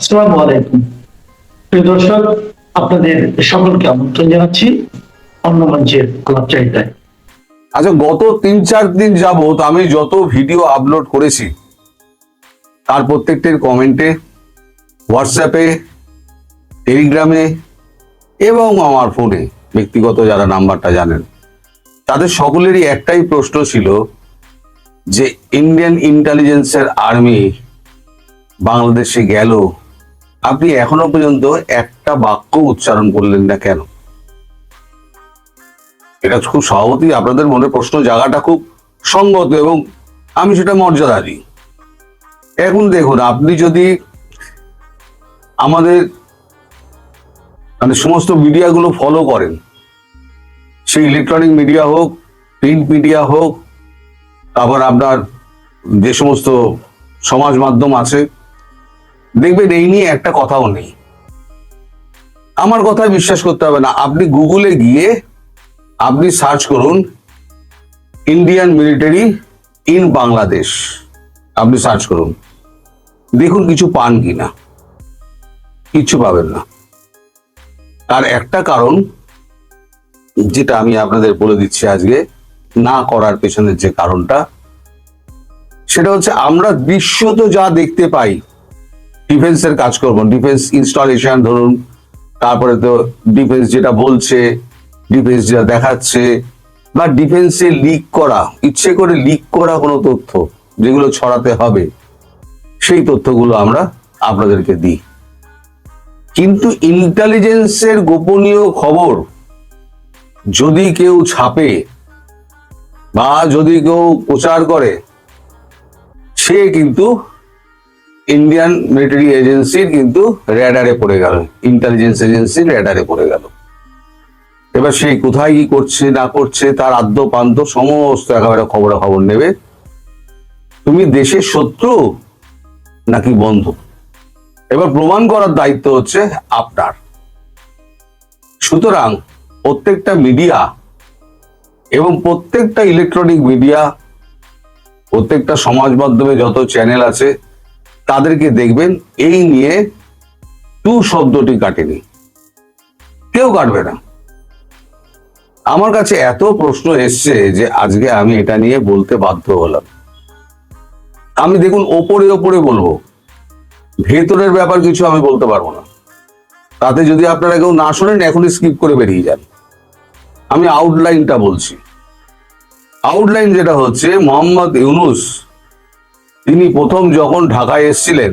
আসসালামু আলাইকুম। প্রিয় দর্শক, আপনাদের সকলকে আমন্ত্রণ জানাচ্ছি অন্য মঞ্চের আলাপচারিতায় আচ্ছা গত তিন চার দিন আমি যত ভিডিও আপলোড করেছি, তার প্রত্যেকটির কমেন্টে, হোয়াটসঅ্যাপে, টেলিগ্রামে এবং আমার ফোনে, ব্যক্তিগত যারা নাম্বারটা জানেন, তাদের সকলেরই একটাই প্রশ্ন ছিল যে, ইন্ডিয়ান ইন্টেলিজেন্সের আর্মি বাংলাদেশে গেল আপনি এখনও পর্যন্ত একটা বাক্য উচ্চারণ করলেন না কেন? এটা খুব স্বভাবতই আপনাদের মনে প্রশ্ন জায়গাটা খুব সঙ্গত এবং আমি সেটা মর্যাদা দিই এখন দেখুন, আপনি যদি আমাদের মানে সমস্ত মিডিয়াগুলো ফলো করেন, সেই ইলেকট্রনিক মিডিয়া হোক প্রিন্ট মিডিয়া হোক, তারপর আপনার যে সমস্ত সমাজ মাধ্যম আছে দেখবেন এই নিয়ে একটা কথাও নেই। আমার কথায় বিশ্বাস করতে হবে না। আপনি গুগলে গিয়ে আপনি সার্চ করুন, ইন্ডিয়ান মিলিটারি ইন বাংলাদেশ। আপনি সার্চ করুন। দেখুন কিছু পান কিনা। কিচ্ছু পাবেন না। তার একটা কারণ, যেটা আমি আপনাদের বলে দিচ্ছি আজকে, না করার পেছনের যে কারণটা, সেটা হচ্ছে আমরা দৃশ্যত যা দেখতে পাই ডিফেন্সের কাজ করব। ডিফেন্স ইনস্টলেশন ধরুন, তারপরে তো ডিফেন্স যেটা বলছে, ডিফেন্স যেটা দেখাচ্ছে, বা ডিফেন্সে লিক করা, ইচ্ছে করে লিক করা কোনো তথ্য যেগুলো ছড়াতে হবে, সেই তথ্যগুলো আমরা আপনাদেরকে দিই। কিন্তু ইন্টেলিজেন্সের গোপনীয় খবর যদি কেউ ছাপে, বা যদি কেউ প্রচার করে, সে কিন্তু ইন্ডিয়ান মিলিটারি এজেন্সির কিন্তু র্যাডারে পড়ে গেল ইন্টেলিজেন্স এজেন্সির র্যাডারে পড়ে গেল। এবার সেই কোথায় কি করছে, না করছে, তার আদ্য পান্ত সমস্ত একেবারে খবরা খবর নেবে। তুমি দেশের শত্রু নাকি বন্ধু? এবার প্রমাণ করার দায়িত্ব হচ্ছে আপনার। সুতরাং প্রত্যেকটা মিডিয়া এবং প্রত্যেকটা ইলেকট্রনিক মিডিয়া প্রত্যেকটা সমাজ মাধ্যমে যত চ্যানেল আছে তাদেরকে দেখবেন, এই নিয়ে টু শব্দটি কাটেনি। কেউ কাটবে না। আমার কাছে এত প্রশ্ন এসছে যে আজকে আমি এটা নিয়ে বলতে বাধ্য হলাম। আমি দেখুন, ওপরে ওপরে বলব। ভেতরের ব্যাপার কিছু আমি বলতে পারব না। তাতে যদি আপনারা কেউ না শোনেন, এখনই স্কিপ করে বেরিয়ে যান। আমি আউটলাইনটা বলছি। আউটলাইন যেটা হচ্ছে, মোহাম্মদ ইউনুস তিনি প্রথম যখন ঢাকায় এসেছিলেন,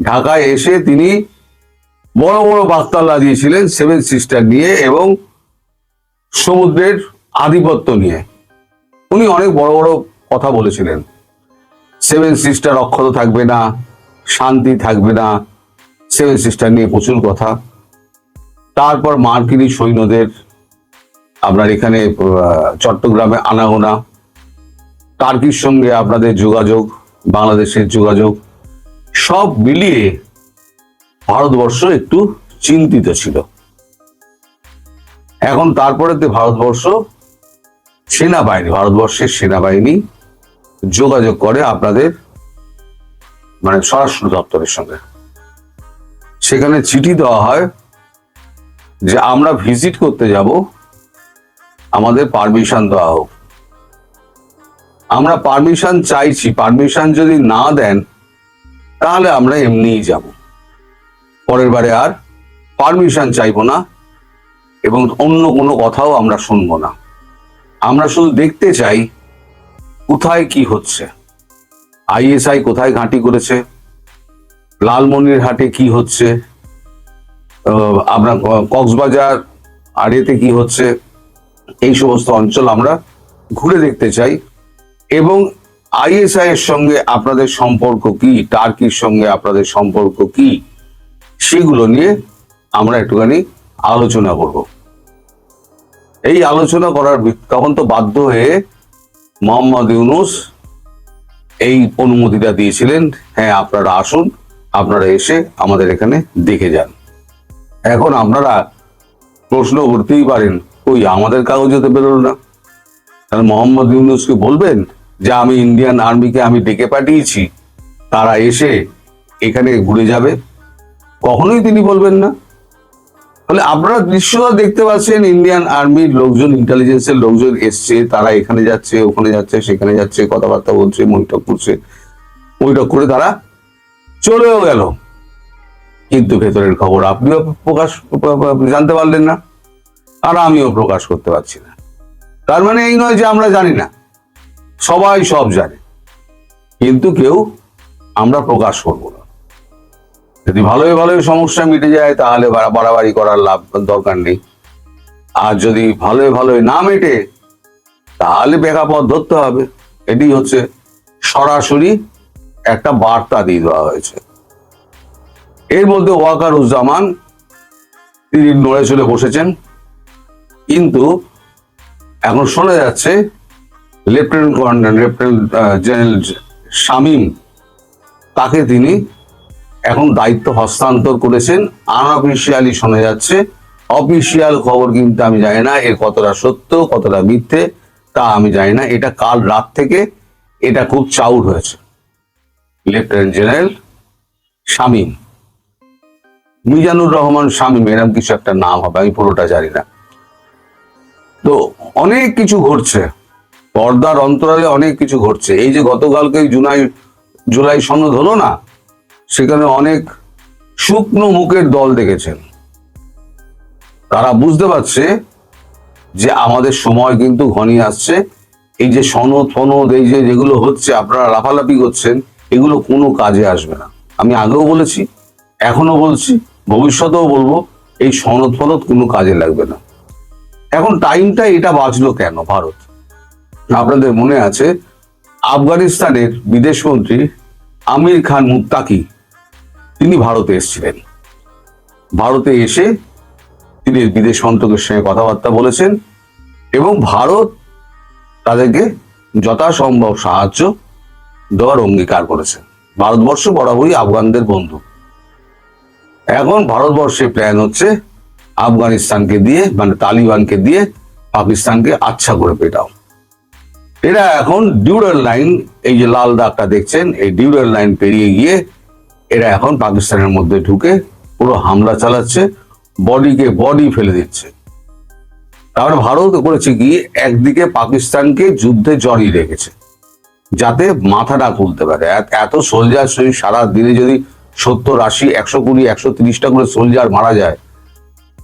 ঢাকায় এসে তিনি বড় বড় বার্তালা দিয়েছিলেন সেভেন সিস্টার নিয়ে এবং সমুদ্রের আধিপত্য নিয়ে। উনি অনেক বড় বড় কথা বলেছিলেন। সেভেন সিস্টার অক্ষত থাকবে না, শান্তি থাকবে না, সেভেন সিস্টার নিয়ে প্রচুর কথা। তারপর মার্কিনী সৈন্যদের, আপনার এখানে চট্টগ্রামে আনাগোনা। টার্কির সঙ্গে আপনাদের যোগাযোগ। বাংলাদেশের যোগাযোগ সব মিলিয়ে ভারতবর্ষ একটু চিন্তিত ছিল। এখন তারপরে ভারতবর্ষ সেনাবাহিনী, ভারতবর্ষের সেনাবাহিনী যোগাযোগ করে আপনাদের মানে স্বরাষ্ট্র দপ্তরের সঙ্গে। সেখানে চিঠি দেওয়া হয় যে আমরা ভিজিট করতে যাব, আমাদের পারমিশন দেওয়া হোক। আমরা পারমিশন চাইছি পারমিশন যদি না দেন, তাহলে আমরা এমনিই যাব। পরের বারে আর পারমিশন চাইব না এবং অন্য কোনো কথাও আমরা শুনব না। আমরা শুধু দেখতে চাই, কোথায় কি হচ্ছে? আইএসআই কোথায় ঘাঁটি করেছে? লালমনির হাটে কি হচ্ছে? আপনার কক্সবাজার আর এতে কি হচ্ছে? এই সমস্ত অঞ্চল আমরা ঘুরে দেখতে চাই। এবং আইএসআই এর সঙ্গে আপনাদের সম্পর্ক কি? টার্কির সঙ্গে আপনাদের সম্পর্ক কি? সেগুলো নিয়ে আমরা একটুখানি আলোচনা করব। এই আলোচনা করার তখন তো বাধ্য হয়ে মোহাম্মদ ইউনুস এই অনুমতিটা দিয়েছিলেন হ্যাঁ আপনারা আসুন, আপনারা এসে আমাদের এখানে দেখে যান। এখন আপনারা প্রশ্ন করতেই পারেন, ওই আমাদের কাগজে তো বেরোলো না। তাহলে মোহাম্মদ ইউনুসকে বলবেন যে আমি ইন্ডিয়ান আর্মিকে আমি ডেকে পাঠিয়েছি। তারা এসে এখানে ঘুরে যাবে। কখনোই তিনি বলবেন না। তাহলে আপনারা দৃশ্যটা দেখতে পাচ্ছেন ইন্ডিয়ান আর্মির লোকজন ইন্টেলিজেন্সের লোকজন এসছে। তারা এখানে যাচ্ছে, ওখানে যাচ্ছে, সেখানে যাচ্ছে, কথাবার্তা বলছে, বৈঠক করছে। বৈঠক করে তারা চলেও গেল। কিন্তু ভেতরের খবর আপনিও প্রকাশ, জানতে পারলেন না। আর আমিও প্রকাশ করতে পারছি না। তার মানে এই নয় যে আমরা জানি না। সবাই সব জানে। কিন্তু কেউ আমরা প্রকাশ করব না। যদি ভালোই ভালোই সমস্যা মিটে যায়, তাহলে বাড়াবাড়ি করার লাভ দরকার নেই। আর যদি ভালোই ভালোই না মেটে, তাহলে প্রেক্ষাপট ধরতে হবে। এটি হচ্ছে সরাসরি একটা বার্তা দিয়ে দেওয়া হয়েছে। এর মধ্যে ওয়াকারুজ্জামান তিনি নড়ে চলে বসেছেন। কিন্তু এখন শোনা যাচ্ছে lieutenant commander, lieutenant general Shamim, তাকে তিনি এখন দায়িত্ব হস্তান্তর করেছেন। আনঅফিসিয়ালি শোনা যাচ্ছে অফিসিয়াল খবর কিন্তু আমি জানি না এর কতটা সত্য, কতটা মিথ্যে, তা আমি জানি না। এটা কাল রাত থেকে এটা খুব চাউর হয়েছে। লেফটেন্যান্ট জেনারেল শামীম, মিজানুর রহমান শামীম এরকম কিছু একটা নাম হবে, আমি পুরোটা জানি না। তো অনেক কিছু ঘটছে। পর্দার অন্তরালে অনেক কিছু ঘটছে। এই যে গতকালকে জুলাই জুলাই সনদ হলো না, সেখানে অনেক শুকনো মুখের দল দেখেছেন। তারা বুঝতে পারছে যে আমাদের সময় কিন্তু ঘনিয়ে আসছে। এই যে সনদ, ফনদ, এই যে যেগুলো হচ্ছে, আপনারা লাফালাফি করছেন, এগুলো কোনো কাজে আসবে না। আমি আগেও বলেছি এখনও বলছি, ভবিষ্যতেও বলব, এই সনদ, ফনদ কোনো কাজে লাগবে না। এখন টাইমটা এটা বাঁচলো কেন ভারত? আপনাদের মনে আছে, আফগানিস্তানের বিদেশমন্ত্রী আমির খান মুত্তাকি, তিনি ভারতে এসেছিলেন। ভারতে এসে তিনি বিদেশ মন্ত্রকের সঙ্গে কথাবার্তা বলেছেন এবং ভারত তাদেরকে যথাসম্ভব সাহায্য দেওয়ার অঙ্গীকার করেছে। ভারতবর্ষ বরাবরই আফগানদের বন্ধু। এখন ভারতবর্ষের প্ল্যান হচ্ছে আফগানিস্তানকে দিয়ে মানে তালিবানকে দিয়ে পাকিস্তানকে আচ্ছা করে পেটাও। এরা এখন ডিউরাল লাইন এই যে লাল দাগটা দেখছেন, এই ডিউরাল লাইন পেরিয়ে গিয়ে এরা এখন পাকিস্তানের মধ্যে ঢুকে পুরো হামলা চালাচ্ছে, বডিকে বডি ফেলে দিচ্ছে। তারপরে ভারত করেছে কি, একদিকে পাকিস্তানকে যুদ্ধে জড়িয়ে রেখেছে, যাতে মাথাটা খুলতে পারে। এত- সোলজার সারা দিনে যদি সত্তর, আশি, একশো কুড়ি, একশো তিরিশটা করে সোলজার মারা যায়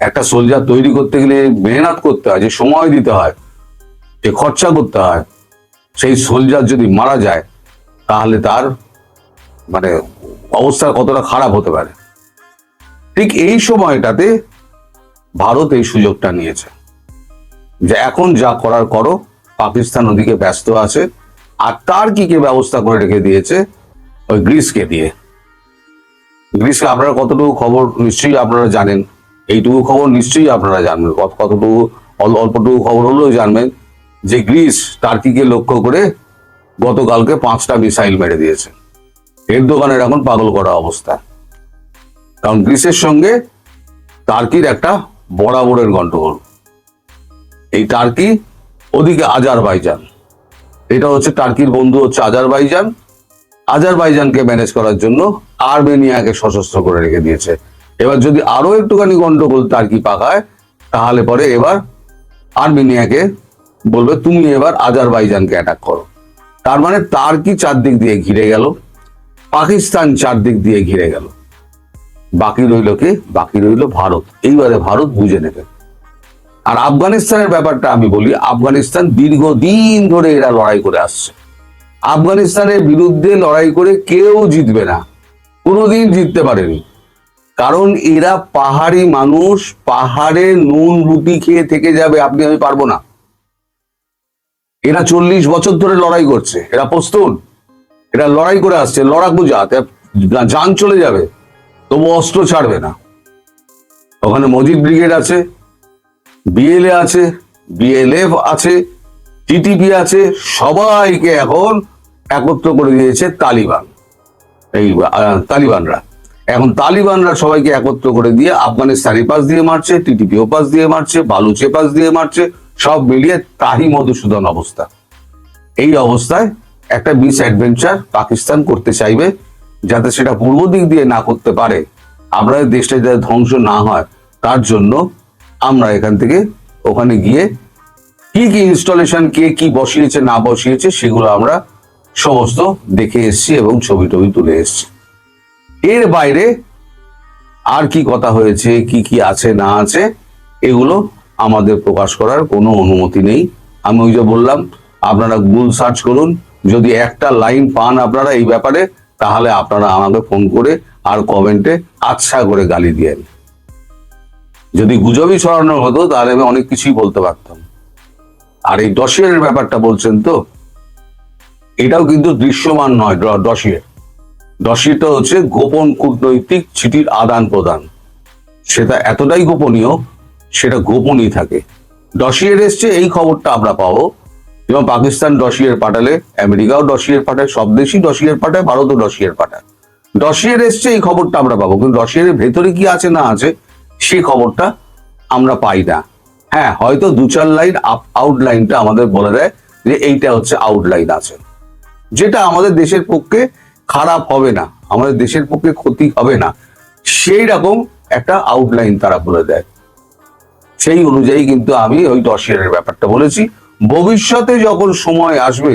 একটা সোলজার তৈরি করতে গেলে মেহনত করতে হয়, যে সময় দিতে হয়, যে খরচা করতে হয়, সেই সোলজার যদি মারা যায়, তাহলে তার মানে অবস্থা কতটা খারাপ হতে পারে? ঠিক এই সময়টাতে ভারত এই সুযোগটা নিয়েছে। যে এখন যা করার করো, পাকিস্তান ওদিকে ব্যস্ত আছে, আর তার কি কে ব্যবস্থা করে রেখে দিয়েছে, ওই গ্রিসকে দিয়ে। গ্রিসকে আপনারা কতটুকু খবর নিশ্চয়ই আপনারা জানেন। এইটুকু খবর নিশ্চয়ই আপনারা জানবেন। কতটুকু অল্পটুকু খবর হলেও জানবেন যে গ্রিস টার্কিকে লক্ষ্য করে গতকালকে পাঁচটা মিসাইল মেরে দিয়েছে। এর দোকানের এখন পাগল করা অবস্থা। কারণ গ্রিসের সঙ্গে টার্কির একটা বরাবরের গন্ডগোল। এই টার্কি ওদিকে আজারবাইজান। এটা হচ্ছে টার্কির বন্ধু হচ্ছে আজারবাইজান। আজারবাইজানকে ম্যানেজ করার জন্য আর্মেনিয়াকে সশস্ত্র করে রেখে দিয়েছে। এবার যদি আরও একটুখানি গন্ডগোল টার্কি পাকায় তাহলে পরে এবার আর্মেনিয়াকে বলবে, তুমি এবার আজারবাইজানকে অ্যাটাক করো। তার মানে টার্কি চারদিক দিয়ে ঘিরে গেল? পাকিস্তান চারদিক দিয়ে ঘিরে গেল। বাকি রইল কি? বাকি রইল ভারত। এইবারে ভারত বুঝে নেবে। আর আফগানিস্তানের ব্যাপারটা আমি বলি, আফগানিস্তান দীর্ঘদিন ধরে এরা লড়াই করে আসছে। আফগানিস্তানের বিরুদ্ধে লড়াই করে কেউ জিতবে না। কোনোদিন জিততে পারেনি। কারণ এরা পাহাড়ি মানুষ, পাহাড়ে নুন রুটি খেয়ে থেকে যাবে, আপনি আমি পারব না। এরা চল্লিশ বছর ধরে লড়াই করছে। এরা প্রস্তুত। এরা লড়াই করে আসছে, লড়াকু জাত। যান চলে যাবে, তবু অস্ত্র ছাড়বে না। ওখানে মজিদ ব্রিগেড আছে, বিএলএ আছে, বিএলএফ আছে, টিটিপি আছে, সবাইকে এখন একত্র করে দিয়েছে তালিবান। এই তালিবানরা। এখন তালিবানরা সবাইকে একত্র করে দিয়ে আফগানিস্তানি পাশ দিয়ে মারছে টিটিপি ও পাশ দিয়ে মারছে, বালুচে পাশ দিয়ে মারছে, সব মিলিয়ে তাহি মধুসূদন অবস্থা। এই অবস্থায় একটা মিস অ্যাডভেঞ্চার পাকিস্তান করতে চাইবে যাতে সেটা পূর্ব দিক দিয়ে না করতে পারে। আমরা দেশটা যাতে ধ্বংস না হয়, তার জন্য আমরা এখান থেকে ওখানে গিয়ে কি কি ইনস্টলেশন কে কি বসিয়েছে, না বসিয়েছে, সেগুলো আমরা সমস্ত দেখে এসেছি এবং ছবি টবি তুলে এসেছি। এর বাইরে আর কি কথা হয়েছে, কি কি আছে, না আছে, এগুলো আমাদের প্রকাশ করার কোনো অনুমতি নেই। আমি ওই যে বললাম, আপনারা গুগল সার্চ করুন, যদি একটা লাইন পান আপনারা এই ব্যাপারে, তাহলে আপনারা আমাকে ফোন করে আর কমেন্টে আচ্ছা করে গালি দিয়েন যদি গুজবই ছড়ানো হতো, তাহলে আমি অনেক কিছুই বলতে পারতাম। আর এই ডসিয়ারের ব্যাপারটা বলছেন তো, এটাও কিন্তু দৃশ্যমান নয় ডসিয়ার ডসিয়ারটা হচ্ছে গোপন কূটনৈতিক চিঠির আদান প্রদান। সেটা এতটাই গোপনীয়, সেটা গোপনই থাকে। ডসিয়ার এসছে, এই খবরটা আমরা পাবো। এবং পাকিস্তান ডসিয়ার পাঠালে, আমেরিকাও ডসিয়ার পাঠায়, সব দেশই ডসিয়ার পাঠায়, ভারতও ডসিয়ার পাঠায়। ডসিয়ার এসছে, এই খবরটা আমরা পাবো। কিন্তু ডসিয়ারের ভেতরে কি আছে না আছে সেই খবরটা আমরা পাই না। হ্যাঁ হয়তো দু চার লাইন আউটলাইনটা আমাদের বলে দেয় যে এইটা হচ্ছে আউটলাইন আছে। যেটা আমাদের দেশের পক্ষে খারাপ হবে না, আমাদের দেশের পক্ষে ক্ষতি হবে না, সেই রকম একটা আউটলাইন তারা বলে দেয়। সেই অনুযায়ী কিন্তু আমি ওই ডসিয়ারের ব্যাপারটা বলেছি। ভবিষ্যতে যখন সময় আসবে,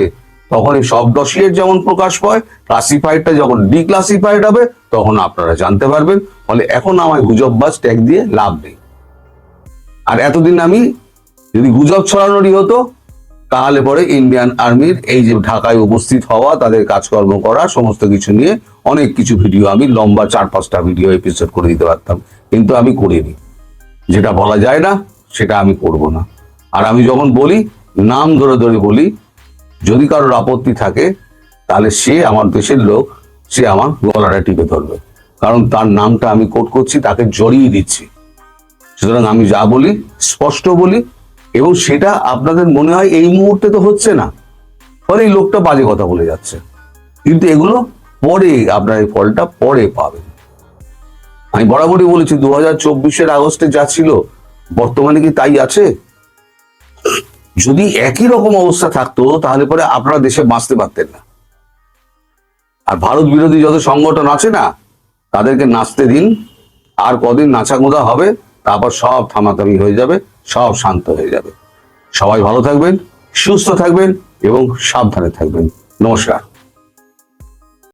তখন এই সব ডসিয়ার যেমন প্রকাশ পায় ক্লাসিফাইডটা যখন ডিক্লাসিফাইড হবে, তখন আপনারা জানতে পারবেন। ফলে এখন আমায় গুজববাজ ট্যাগ দিয়ে লাভ নেই। আর এতদিন আমি যদি গুজব ছড়ানোরই হতো তাহলে পরে ইন্ডিয়ান আর্মির এই যে ঢাকায় উপস্থিত হওয়া, তাদের কাজকর্ম করা, সমস্ত কিছু নিয়ে অনেক কিছু ভিডিও আমি লম্বা চার পাঁচটা ভিডিও এপিসোড করে দিতে পারতাম। কিন্তু আমি করিনি। যেটা বলা যায় না, সেটা আমি করব না। আর আমি যখন বলি, নাম ধরে ধরে বলি, যদি কারোর আপত্তি থাকে, তাহলে সে আমার দেশের লোক, সে আমার গলাটা টিপে ধরবে। কারণ তার নামটা আমি কোট করছি, তাকে জড়িয়ে দিচ্ছি। সুতরাং আমি যা বলি, স্পষ্ট বলি এবং সেটা আপনাদের মনে হয় এই মুহূর্তে তো হচ্ছে না। ফলে এই লোকটা বাজে কথা বলে যাচ্ছে। কিন্তু এগুলো পরে আপনার এই ফলটা পরে পাবেন। আমি বরাবরই বলেছি দু হাজার চব্বিশের আগস্টে যা ছিল, বর্তমানে কি তাই আছে? যদি একই রকম অবস্থা থাকতো, তাহলে পরে আপনারা দেশে বাঁচতে পারতেন না। আর ভারত বিরোধী যত সংগঠন আছে না, তাদেরকে নাচতে দিন। আর কদিন নাচা গোদা হবে তারপর সব থামাথামি হয়ে যাবে, সব শান্ত হয়ে যাবে। সবাই ভালো থাকবেন, সুস্থ থাকবেন এবং সাবধানে থাকবেন। নমস্কার।